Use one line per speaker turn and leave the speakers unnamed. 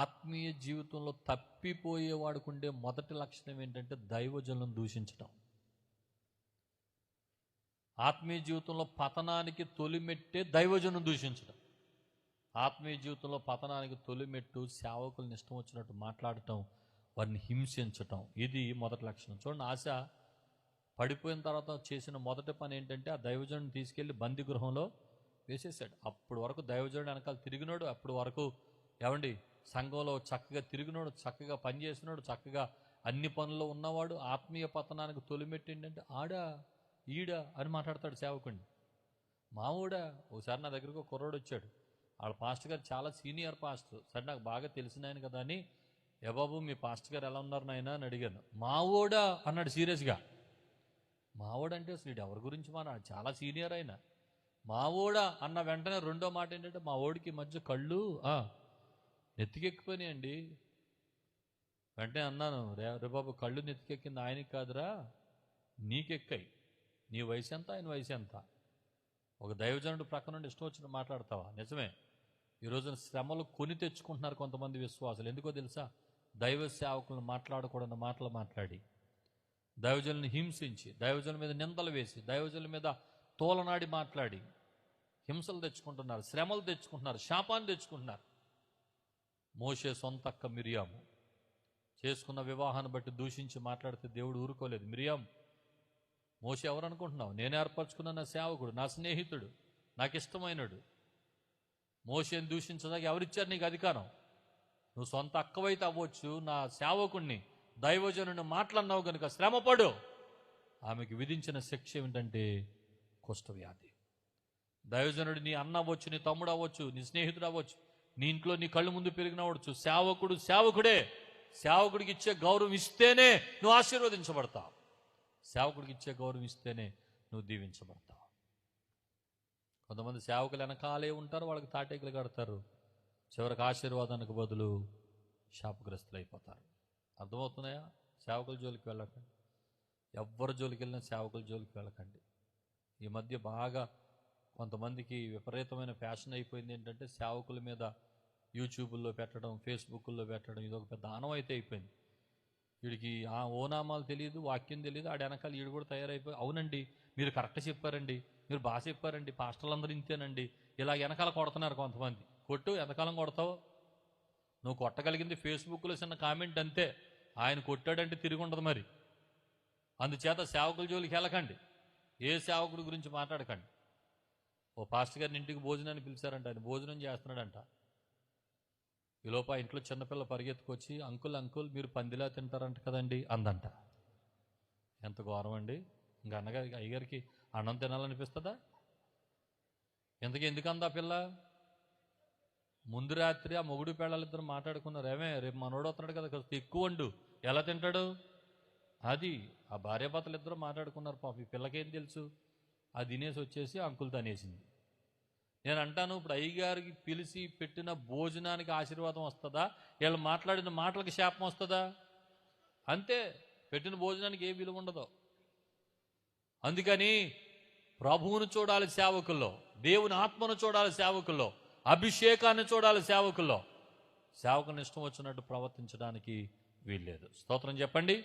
ఆత్మీయ జీవితంలో తప్పిపోయేవాడికి ఉండే మొదటి లక్షణం ఏంటంటే దైవజనం దూషించటం. ఆత్మీయ జీవితంలో పతనానికి తొలిమెట్టే దైవజనం దూషించడం ఆత్మీయ జీవితంలో పతనానికి తొలిమెట్టు సేవకులను ఇష్టం వచ్చినట్టు మాట్లాడటం వారిని హింసించటం ఇది మొదటి లక్షణం. చూడండి ఆశ పడిపోయిన తర్వాత చేసిన మొదటి పని ఏంటంటే ఆ దైవజనుడిని తీసుకెళ్ళి బందీ గృహంలో వేసేసాడు అప్పుడు వరకు దైవజనుడు వెనకాల తిరిగినాడు అప్పుడు వరకు ఏమండి సంఘంలో చక్కగా తిరిగినోడు చక్కగా పనిచేసినోడు చక్కగా అన్ని పనుల్లో ఉన్నవాడు ఆత్మీయ పతనానికి తొలిమెట్టిండంటే ఆడా ఈడా అని మాట్లాడతాడు సేవకుడిని మావోడా ఒకసారి నా దగ్గరకు కుర్రోడు వచ్చాడు. వాళ్ళ పాస్టర్ గారు చాలా సీనియర్ పాస్టర్. సరే నాకు బాగా తెలిసిన ఆయన కదా అని ఏ బాబు మీ పాస్టర్ గారు ఎలా ఉన్నారు నాయన? అని అడిగాను. మావోడా? అన్నాడు సీరియస్గా. మావోడంటే అసలు వీడు ఎవరి గురించి మన చాలా సీనియర్ ఆయన. మావోడా? అన్న వెంటనే రెండో మాట ఏంటంటే మా ఓడికి మధ్య కళ్ళు ఆ, నెత్తికెక్కిపోయినాయండి వెంటనే అన్నాను రే రేబాబు కళ్ళు నెత్తికెక్కింది ఆయనకి కాదురా నీకెక్కాయి. నీ వయసు ఎంత ఆయన వయసు ఎంత ఒక దైవజనుడు ప్రక్క నుండి ఇష్టం వచ్చిన మాట్లాడతావా? నిజమే. ఈరోజున శ్రమలు కొని తెచ్చుకుంటున్నారు కొంతమంది విశ్వాసులు. ఎందుకో తెలుసా? దైవ సేవకులను మాట్లాడకూడని మాటలు మాట్లాడి దైవజనులను హింసించి దైవజనుల మీద నిందలు వేసి దైవజనుల మీద తోలనాడి మాట్లాడి హింసలు తెచ్చుకుంటున్నారు శ్రమలు తెచ్చుకుంటున్నారు శాపాన్ని తెచ్చుకుంటున్నారు. మోషే సొంత అక్క మిరియాము. చేసుకున్న వివాహాన్ని బట్టి దూషించి మాట్లాడితే దేవుడు ఊరుకోలేదు. మిరియాం మోసే ఎవరు అనుకుంటున్నావు నేను ఏర్పరచుకున్న నా సేవకుడు నా స్నేహితుడు నాకు ఇష్టమైనడు. మోసేని దూషించడానికి ఎవరిచ్చారు నీకు అధికారం? నువ్వు సొంత అక్కవైతే అవ్వచ్చు నా సేవకుణ్ణి దైవజనుని మాట్లాడినావు కనుక శ్రమపడు. ఆమెకి విధించిన శిక్ష ఏమిటంటే కుష్ఠవ్యాధి. దైవజనుడు నీ అన్న అవ్వచ్చు నీ తమ్ముడు అవ్వచ్చు నీ స్నేహితుడు అవ్వచ్చు నీ ఇంట్లో నీ కళ్ళు ముందు పెరిగినవాడు సేవకుడు సేవకుడే. సేవకుడికి ఇచ్చే గౌరవం ఇస్తేనే నువ్వు ఆశీర్వదించబడతావు. సేవకుడికి ఇచ్చే గౌరవం ఇస్తేనే నువ్వు దీవించబడతావు. కొంతమంది సేవకులు వెనకాలే ఉంటారు వాళ్ళకి తాటేకులు కడతారు. చివరికి ఆశీర్వాదానికి బదులు శాపగ్రస్తులు అయిపోతారు. అర్థమవుతున్నాయా సేవకుల జోలికి వెళ్ళకండి. ఎవ్వరి జోలికి వెళ్ళినా సేవకుల జోలికి వెళ్ళకండి. ఈ మధ్య బాగా కొంతమందికి విపరీతమైన ఫ్యాషన్ అయిపోయింది ఏంటంటే సేవకుల మీద యూట్యూబ్లో పెట్టడం ఫేస్బుక్లో పెట్టడం ఇది ఒక పెద్ద ఆనం అయితే అయిపోయింది. వీడికి ఆ ఓనామాలు తెలియదు వాక్యం తెలియదు ఆడ వెనకాల వీడు కూడా తయారైపోయి అవునండి మీరు కరెక్ట్ చెప్పారండి మీరు బాగా చెప్పారండి పాస్టర్లందరూ ఇంతేనండి ఇలా వెనకాల కొడుతున్నారు కొంతమంది. కొట్టు ఎంతకాలం కొడతావు? నువ్వు కొట్టగలిగింది ఫేస్బుక్లో చిన్న కామెంట్ అంతే. ఆయన కొట్టాడంటే తిరిగి ఉండదు మరి. అందుచేత సేవకుల జోలికి వెళ్ళకండి. ఏ సేవకుడి గురించి మాట్లాడకండి. ఓ పాస్టర్ గారిని ఇంటికి భోజనాన్ని పిలిచారంట ఆయన. భోజనం చేస్తున్నాడంట. ఈ లోప ఆ ఇంట్లో చిన్నపిల్ల పరిగెత్తుకొచ్చి అంకుల్ అంకుల్ మీరు పందిలా తింటారంట కదండి అందంట. ఎంత ఘోరం అండి. ఇంకా అన్నగారి అయ్యగారికి అన్నం తినాలనిపిస్తుందా? ఇంతకీ ఎందుకు అందా పిల్ల? ముందు రాత్రి ఆ మొగుడు పిల్లలిద్దరు మాట్లాడుకున్నారు. ఏమే రేపు మనోడు వస్తున్నాడు కదా కాస్త ఎక్కువ వండు. ఎలా తింటాడు? అది ఆ భార్యాభర్తలు ఇద్దరు మాట్లాడుకున్నారు పాప. ఈ పిల్లకేం తెలుసు? ఆ తినేసి వచ్చేసి అంకుల్ తనేసింది నేను అంటాను ఇప్పుడు అయ్యగారికి పిలిచి పెట్టిన భోజనానికి ఆశీర్వాదం వస్తుందా? వీళ్ళు మాట్లాడిన మాటలకు శాపం వస్తుందా? అంతే పెట్టిన భోజనానికి ఏ విలువ ఉండదు. అందుకని ప్రభువును చూడాలి సేవకుల్లో దేవుని ఆత్మను చూడాలి సేవకుల్లో అభిషేకాన్ని చూడాలి సేవకుల్లో. సేవకుని ఇష్టం వచ్చినట్టు ప్రవర్తించడానికి వీల్లేదు. స్తోత్రం చెప్పండి.